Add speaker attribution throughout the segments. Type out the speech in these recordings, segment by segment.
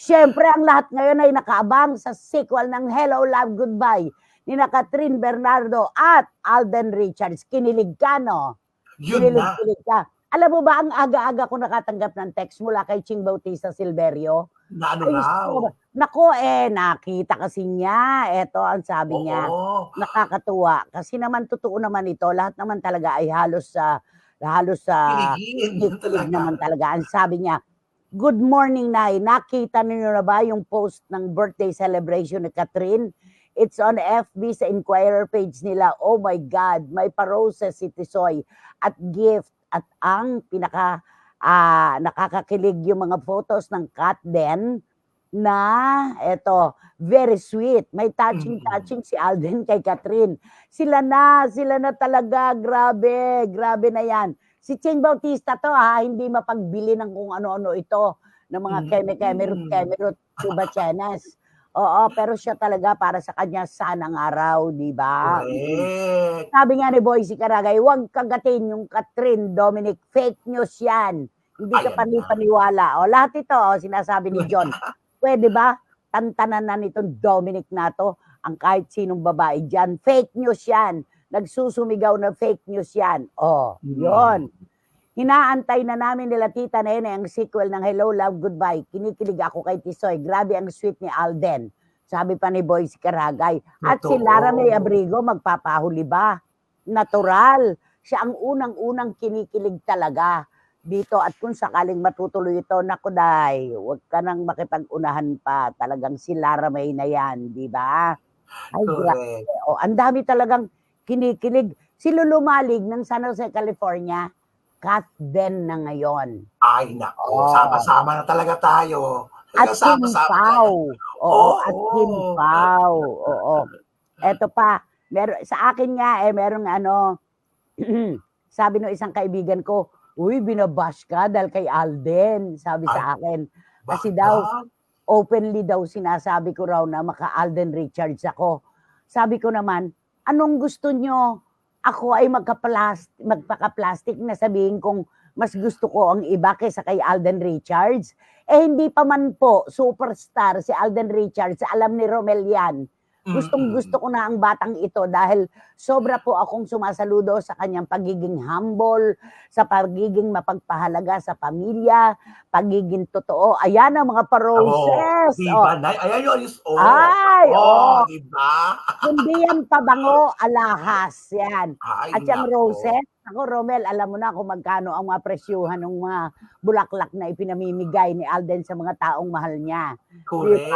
Speaker 1: Siyempre, ang lahat ngayon ay nakaabang sa sequel ng Hello, Love, Goodbye ni na Catherine Bernardo at Alden Richards. Kinilig ka, no?
Speaker 2: Yun na.
Speaker 1: Kinilig-kilig ka. Alam mo ba, ang aga-aga ko nakatanggap ng text mula kay Ching Bautista Silverio.
Speaker 2: Na ano
Speaker 1: so- Nako, eh, nakita kasi niya. Ito ang sabi niya.
Speaker 2: Oo.
Speaker 1: Nakakatuwa. Kasi naman, totoo naman ito. Lahat naman talaga ay halos sa halos sa
Speaker 2: Kiligin. Yun
Speaker 1: Kilig
Speaker 2: talaga.
Speaker 1: naman talaga. Ang sabi niya, Good morning, Nay. Nakita niyo na ba yung post ng birthday celebration ni Catherine? It's on FB sa Inquirer page nila. Oh my God, may paroses si Tisoy at gift at ang pinaka ah, nakakakilig yung mga photos ng cat den na eto very sweet. May touching
Speaker 2: Mm.
Speaker 1: touching si Alden kay Catherine. Sila na, sila na talaga. Grabe, grabe na yan. Si Ching Bautista to ha, hindi mapagbili ng kung ano-ano ito ng mga
Speaker 2: Mm.
Speaker 1: keme-kemerut, kemerut, tubachenes. Oo, pero siya talaga para sa kanya sanang araw, di ba?
Speaker 2: Correct.
Speaker 1: Sabi nga ni Boyce Caragay, huwag kagatin yung Catherine Dominic. Fake news yan. Hindi ka
Speaker 2: Ayan
Speaker 1: panipaniwala. O lahat ito, o, sinasabi ni John. Pwede ba? Tantanan na nitong Dominic na to ang kahit sinong babae dyan. Fake news yan. Nagsusumigaw na fake news yan. O, yon. Hinaantay na namin nila Tita Nene ang sequel ng Hello, Love, Goodbye. Kinikilig ako kay Tisoy. Grabe ang sweet ni Alden. Sabi pa ni Boyce Caragay. At si. Lara May Abrigo, magpapahuli ba? Natural. Siya ang unang-unang kinikilig talaga dito. At kung sakaling matutuloy ito, naku day, huwag ka nang makipag-unahan pa. Talagang si Lara May na yan, di ba? Ay, grabe. O, ang dami talagang kinikilig. Si Lulu Malig ng San Jose, California, cat den na ngayon.
Speaker 2: Ay, nako.
Speaker 1: Oo.
Speaker 2: Sama-sama na talaga tayo.
Speaker 1: At
Speaker 2: Sama-sama
Speaker 1: Kimpaw. Oo,
Speaker 2: Oo.
Speaker 1: at Kimpaw. Oo. Eto pa, meron, sa akin nga, eh, merong ano, sabi ng isang kaibigan ko, Uy, binabash ka dahil kay Alden, sabi sa akin. Kasi daw, openly daw sinasabi ko raw na maka Alden Richards ako. Sabi ko naman, anong gusto nyo? Ako ay magka-plastic, magpaka-plastic na sabihin kong mas gusto ko ang iba kaysa kay Alden Richards. Eh hindi pa man po superstar si Alden Richards, alam ni Romel yan. Gustong gusto ko na ang batang ito dahil sobra po akong sumasaludo sa kanyang pagiging humble, sa pagiging mapagpahalaga sa pamilya, pagiging totoo. Ayan ang mga paroses. Oh.
Speaker 2: ba, Nay? Ayan yun. Oh.
Speaker 1: Ay,
Speaker 2: oh.
Speaker 1: oh.
Speaker 2: Di ba?
Speaker 1: Hindi yan pabango, alahas. Yan.
Speaker 2: Ay,
Speaker 1: At yung roses, ako Romel, alam mo na kung magkano ang mga presyuhan ng mga bulaklak na ipinamimigay ni Alden sa mga taong mahal niya.
Speaker 2: Correct.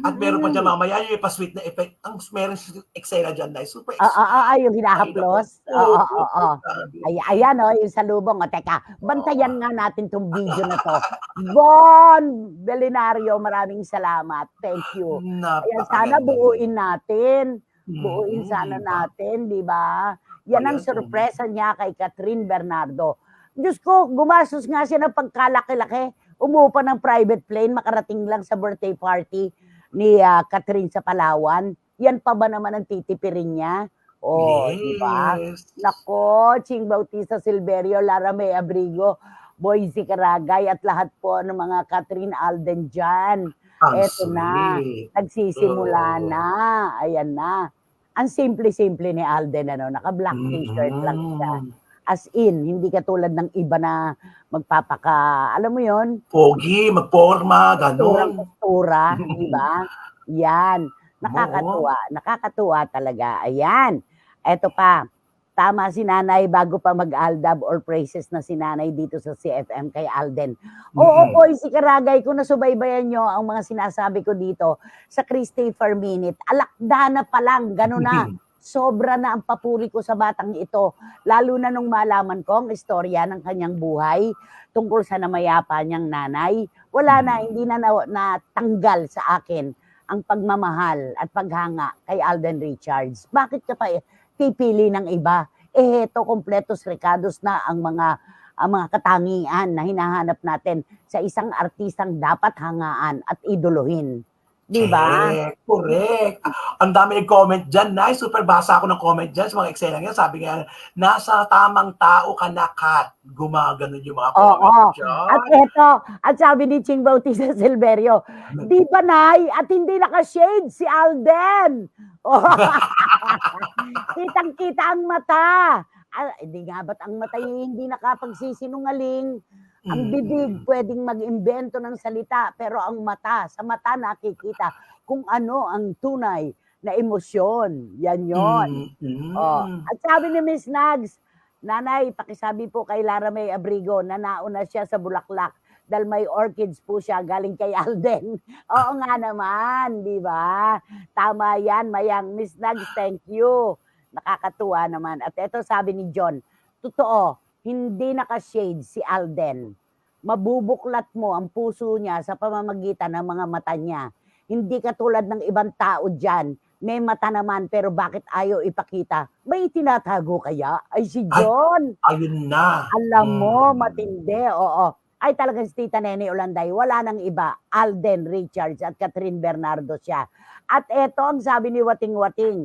Speaker 2: At meron pa
Speaker 1: Mm.
Speaker 2: dyan mamaya yung ipa-sweet na effect. Ang meron Excel dyan, Nay. Super
Speaker 1: Ah, ah, ah, ah, yung hinahaplos.
Speaker 2: Ay,
Speaker 1: Oo,
Speaker 2: naku.
Speaker 1: oo, oo.
Speaker 2: Sabi.
Speaker 1: Ay, ayan o, yung salubong. O, teka, bantayan nga natin tong video na to. Bon Belinario, maraming salamat. Thank you. Ayan, sana buuin natin. Buuin sana
Speaker 2: ba?
Speaker 1: natin, di ba? Yan ang sorpresa niya kay Catherine Bernardo. Diyos ko, gumastos nga siya ng pagkalaki-laki. Umupa ng private plane, makarating lang sa birthday party ni ah, Catherine sa Palawan. Yan pa ba naman ang titipirin niya? Oh, di ba?
Speaker 2: Yes.
Speaker 1: Nako, Ching Bautista Silverio, Lara May Abrigo, Boyce Caragay at lahat po ng mga Catherine Alden dyan. Eto na. Nagsisimula
Speaker 2: Oo.
Speaker 1: na. Ayan na. Ang simple-simple ni Alden, ano, naka-black t-shirt lang siya.
Speaker 2: Mm.
Speaker 1: As in, hindi katulad ng iba na magpapaka, alam mo yon
Speaker 2: Pogi, magporma, ganon.
Speaker 1: postura, di ba? Yan. Nakakatuwa. Nakakatuwa talaga. Ayan. Eto pa. Tama si nanay bago pa mag-aldab or praises na si nanay dito sa CFM kay Alden. Oo,
Speaker 2: Mm-mm.
Speaker 1: boy, si Karagay, kung nasubaybayan nyo ang mga sinasabi ko dito sa Christopher Minute, alakda na pa lang, gano'n na. Sobra na ang papuri ko sa batang ito. Lalo na nung malaman ko ang istorya ng kanyang buhay tungkol sa namayapa niyang nanay. Wala na, hindi na na- natanggal sa akin ang pagmamahal at paghanga kay Alden Richards. Bakit ka pa eh, pipili ng iba? Eh, heto, kompletos recados na ang mga ang mga katangian na hinahanap natin sa isang artistang dapat hangaan at idolohin. Di ba?
Speaker 2: Correct, correct. Ang dami nag-comment dyan, nice. Super basa ako ng comment dyan sa mga Excel yan. Sabi nga, nasa tamang tao ka na, Kat. Gumaganon yung mga
Speaker 1: Oo.
Speaker 2: comment dyan.
Speaker 1: At eto, at sabi ni Ching Bautista Silverio, di ba nay, at hindi naka-shade si Alden. Oh. Kitang-kita ang mata. Ah, hindi nga ba't ang mata yung hindi nakapagsisinungaling? Ang
Speaker 2: Mm.
Speaker 1: bibig pwedeng mag-imbento ng salita, pero ang mata, sa mata nakikita kung ano ang tunay na emosyon. Yan yon.
Speaker 2: Mm, mm.
Speaker 1: Oh. At sabi ni Miss Nags, Nanay, pakisabi po kay Lara May Abrigo na nauna siya sa Bulaklak dahil may orchids po siya galing kay Alden. Oo nga naman, di ba? Tama yan, Mayang. Miss Nags, thank you. Nakakatuwa naman. At ito sabi ni John, totoo, hindi naka-shade si Alden. Mabubuklat mo ang puso niya sa pamamagitan ng mga mata niya. Hindi katulad ng ibang tao dyan. May mata naman pero bakit ayaw ipakita? May tinatago kaya? Ay si John,
Speaker 2: Ayun na.
Speaker 1: alam mo,
Speaker 2: Mm.
Speaker 1: matindi. Oo. Ay talagang si Tita Nene Olanday, wala nang iba. Alden Richards at Catherine Bernardo siya. At eto ang sabi ni Wating Wating,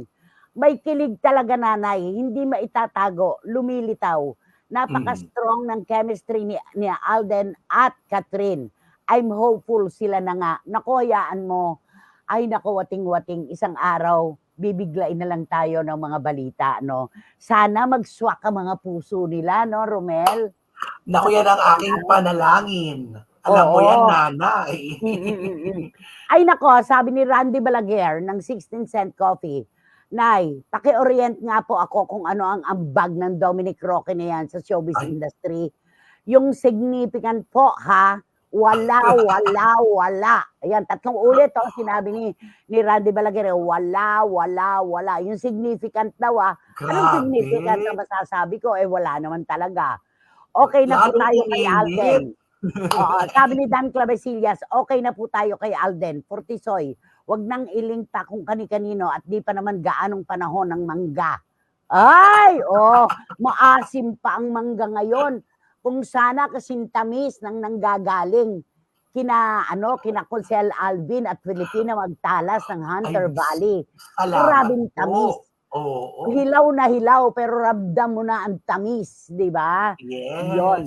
Speaker 1: may kilig talaga nanay, hindi maitatago, lumilitaw. Napaka-strong ng chemistry ni, ni Alden at Catherine. I'm hopeful sila na nga. Nako, hayaan mo. Ay nako, wating-wating, isang araw, bibiglain na lang tayo ng mga balita, no? Sana mag-swak ang mga puso nila, no, Romel?
Speaker 2: Naku, yan ang aking panalangin. Alam mo
Speaker 1: Oo.
Speaker 2: yan, nanay.
Speaker 1: Ay nako, sabi ni Randy Balaguer ng 16 Cent Coffee, Nay, paki-orient nga po ako kung ano ang ambag ng Dominic Roque na yan sa showbiz
Speaker 2: Ay.
Speaker 1: industry. Yung significant po ha, wala, wala, wala. Ayan, tatlong ulit oh, sinabi ni, ni Randy Balaguer, wala, wala, wala. Yung significant daw ah, Anong significant na masasabi ko? Eh, wala naman talaga. Okay na po
Speaker 2: Lalo
Speaker 1: tayo kay. Alden. Oo, sabi ni Dan Clavesillas, okay na po tayo kay Alden. Fortisoy, wag nang iling pa kung kani-kanino at di pa naman gaanong panahon ng mangga. Ay, oh, maasim pa ang mangga ngayon. Kung sana kasintamis nang nanggagaling kina ano kina Consel Alvin at Filipina magtalas ng Hunter
Speaker 2: Ay,
Speaker 1: Valley. Maraming tamis.
Speaker 2: Oo.
Speaker 1: Hilaw na hilaw pero ramdam mo na ang tamis, di ba?
Speaker 2: Yes.
Speaker 1: Yun.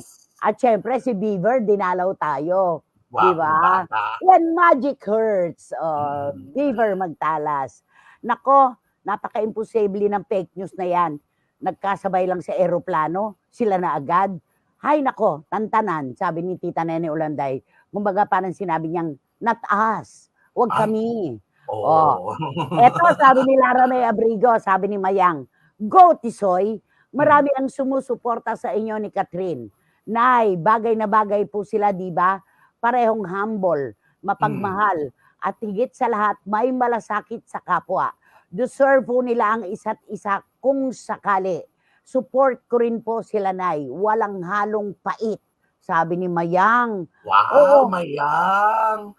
Speaker 1: At syempre si Beaver dinalaw tayo.
Speaker 2: Wow,
Speaker 1: Diba?
Speaker 2: bata.
Speaker 1: When magic hurts, uh,
Speaker 2: Mm.
Speaker 1: Beaver magtalas. Nako, napaka-imposible ng fake news na yan. Nagkasabay lang sa eroplano, sila na agad. Hay nako, tantanan, sabi ni Tita Nene Ulanday. Kumbaga parang sinabi niyang, not us, wag
Speaker 2: Ay.
Speaker 1: kami.
Speaker 2: Oo.
Speaker 1: Eto, sabi ni Lara May Abrigo, sabi ni Mayang, Go, Tisoy, marami ang sumusuporta sa inyo ni Catherine. Nay, bagay na bagay po sila, di ba? Parehong humble, mapagmahal, at higit sa lahat, may malasakit sa kapwa. Deserve po nila ang isa't isa kung sakali. Support ko rin po sila, Nay. Walang halong pait. Sabi ni Mayang,
Speaker 2: Wow,
Speaker 1: Oo.
Speaker 2: mayang.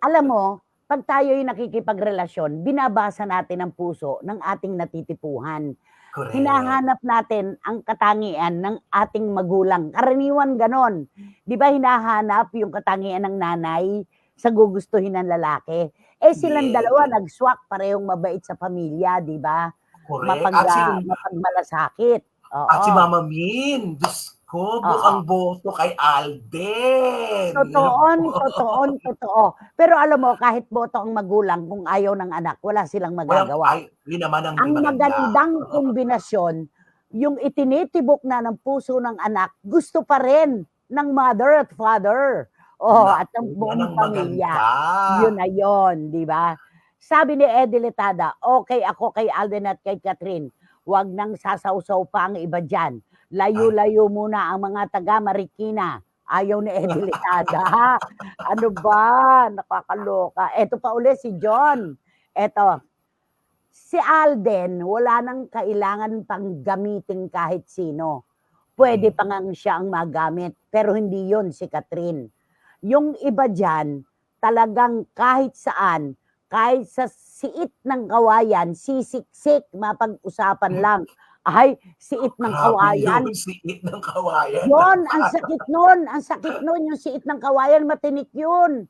Speaker 1: alam mo, pag tayo'y nakikipagrelasyon, binabasa natin ang puso ng ating natitipuhan.
Speaker 2: Correct.
Speaker 1: Hinahanap natin ang katangian ng ating magulang. Karaniwan ganon. Di ba hinahanap yung katangian ng nanay sa gugustuhin ng lalaki? Eh silang
Speaker 2: Yes.
Speaker 1: dalawa nag-swak, parehong mabait sa pamilya, di ba?
Speaker 2: Correct.
Speaker 1: Mapag, mapagmalasakit. Oo.
Speaker 2: at si Mama Min, Diyos ko, bukang boto kay Alden.
Speaker 1: Totoon, totoon, totoo. Pero alam mo, kahit boto ang magulang, kung ayaw ng anak, wala silang
Speaker 2: Walang,
Speaker 1: magagawa.
Speaker 2: ay, yun naman ang,
Speaker 1: ang magandang kombinasyon, yung itinitibok na ng puso ng anak, gusto pa rin ng mother at father. Oh,
Speaker 2: Naku,
Speaker 1: at ng buong pamilya.
Speaker 2: maganda.
Speaker 1: Yun na yun, di ba? Sabi ni Eddie Letada, okay ako kay Alden at kay Catherine. Huwag nang sasawsaw pa ang iba dyan. Layo-layo muna ang mga taga Marikina. Ayaw ni Eddie Letada. ano ba? Nakakaloka. Eto pa uli si John. Eto, si Alden, wala nang kailangan pang gamitin kahit sino. Pwede
Speaker 2: Mm.
Speaker 1: pa nga siya ang magamit, pero hindi yon si Catherine. Yung iba dyan, talagang kahit saan, kahit sa siit ng kawayan, sisiksik, mapag-usapan lang. Ay, siit ng kawayan.
Speaker 2: yun, siit ng kawayan.
Speaker 1: Yon, ang sakit nun. Ang sakit nun, yung siit ng kawayan, matinik yun.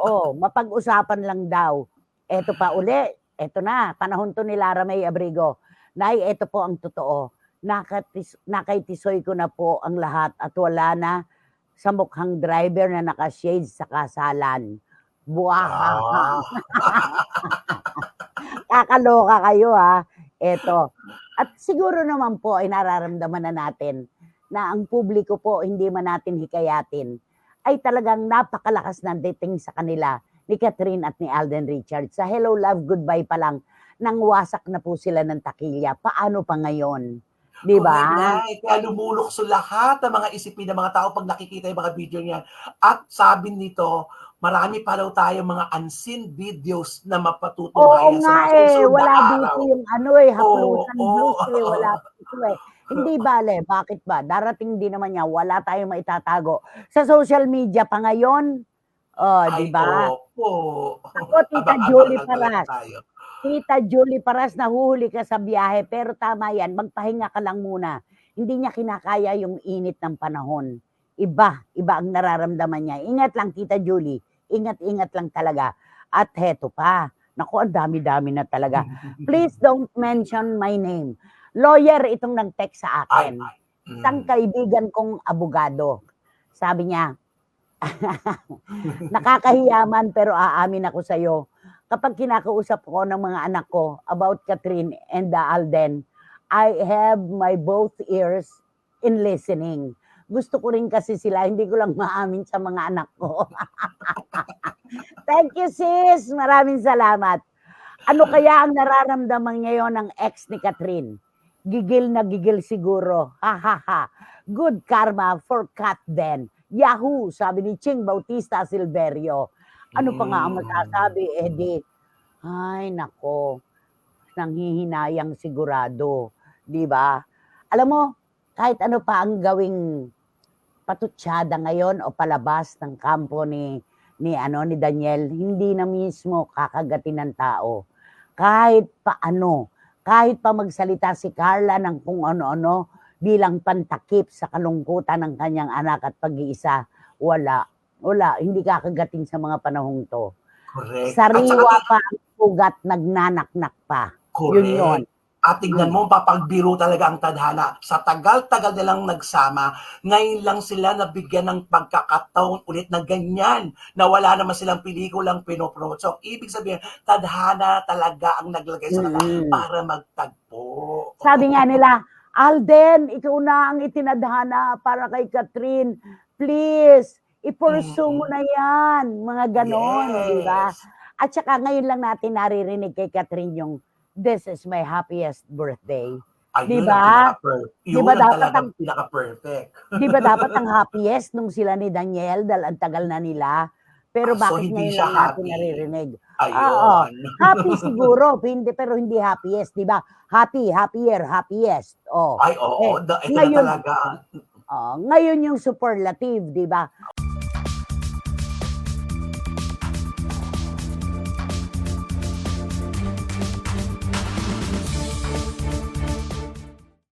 Speaker 1: Oh, mapag-usapan lang daw. Eto pa uli, eto na, panahon to ni Lara May Abrigo. Nay, eto po ang totoo. Nakatis, nakaitisoy ko na po ang lahat at wala na sa mukhang driver na naka-shades sa kasalan. Buwaha.
Speaker 2: Ah,
Speaker 1: Kakaloka kayo ha. Eto. Siguro naman po ay nararamdaman na natin na ang publiko po hindi man natin hikayatin ay talagang napakalakas ng dating sa kanila ni Catherine at ni Alden Richards. Sa Hello Love Goodbye pa lang nang wasak na po sila ng takilya. Paano pa ngayon? Di ba?
Speaker 2: correct, Nay. Kaya lumulukso lahat ng mga isipin ng mga tao pag nakikita yung mga video niyan. At sabi nito, marami pa daw tayo mga unseen videos na
Speaker 1: Oo
Speaker 2: mapatutunayan
Speaker 1: nga
Speaker 2: mga
Speaker 1: eh,
Speaker 2: susunod na
Speaker 1: wala
Speaker 2: araw.
Speaker 1: dito yung ano eh, haplusan
Speaker 2: Oo,
Speaker 1: blues
Speaker 2: oo.
Speaker 1: eh, wala dito eh. Hindi bale, bakit ba? Darating din naman niya, wala tayong maitatago. Sa social media pa ngayon, oh, di
Speaker 2: Ay,
Speaker 1: ba?
Speaker 2: opo.
Speaker 1: Ako, Tita Julie Paras. Tita Julie Paras, nahuhuli ka sa biyahe, pero tama yan, magpahinga ka lang muna. Hindi niya kinakaya yung init ng panahon. Iba, iba ang nararamdaman niya. Ingat lang, Tita Julie. Ingat-ingat lang talaga. At heto pa. Naku, ang dami-dami na talaga. Please don't mention my name. Lawyer itong nag-text sa akin.
Speaker 2: ay. Mm.
Speaker 1: Isang kaibigan kong abogado. Sabi niya, nakakahiyaman pero aamin ako sa'yo. Kapag kinakausap ko ng mga anak ko about Catherine and the Alden, I have my both ears in listening. Gusto ko rin kasi sila, hindi ko lang maamin sa mga anak ko. Thank you sis, maraming salamat. Ano kaya ang nararamdaman ngayon ng ex ni Catherine? Gigil na gigil siguro. Ha. Good karma for Cat then. Yahoo, sabi ni Ching Bautista Silverio. Ano pa nga ang
Speaker 2: Mm.
Speaker 1: masasabi, Eddie? Ay, nako. Nanghihinayang sigurado. Di ba? Alam mo, kahit ano pa ang gawing patutsada ngayon o palabas ng kampo ni ni ano ni Daniel, hindi na mismo kakagatin ng tao. Kahit paano, kahit pa magsalita si Carla ng kung ano-ano bilang pantakip sa kalungkutan ng kanyang anak at pag-iisa, wala. Wala, hindi kakagating sa mga panahong to.
Speaker 2: Correct.
Speaker 1: Sariwa
Speaker 2: saka,
Speaker 1: pa ang sugat, nagnanaknak pa.
Speaker 2: correct.
Speaker 1: Yun yun.
Speaker 2: At tignan mo, papagbiro talaga ang tadhana. Sa tagal-tagal nilang nagsama, ngayon lang sila nabigyan ng pagkakataon ulit na ganyan, na wala naman silang pelikulang pinopromote. So, ibig sabihin, tadhana talaga ang naglagay sa kanila
Speaker 1: Mm.
Speaker 2: para magtagpo.
Speaker 1: Sabi nga nila, Alden, ikaw na ang itinadhana para kay Catherine. Please, ipursue mo na yan. Mga ganon, di ba?
Speaker 2: Yes.
Speaker 1: At saka ngayon lang natin naririnig kay Catherine yung this is my happiest birthday.
Speaker 2: Pinaka-per- Yun
Speaker 1: Diba
Speaker 2: ang
Speaker 1: dapat ang-
Speaker 2: pinaka-perfect.
Speaker 1: Di ba dapat ang happiest nung sila ni Daniel dahil ang tagal na nila? Pero
Speaker 2: Ah, so
Speaker 1: bakit
Speaker 2: hindi
Speaker 1: ngayon lang natin
Speaker 2: happy.
Speaker 1: naririnig?
Speaker 2: Ayun.
Speaker 1: Happy siguro, hindi, pero hindi happiest, di ba? Happy, happier, happiest. Oh.
Speaker 2: Ay, oo.
Speaker 1: Eh,
Speaker 2: da- ito
Speaker 1: ngayon-
Speaker 2: na talaga.
Speaker 1: Oh, ngayon yung superlative, di ba?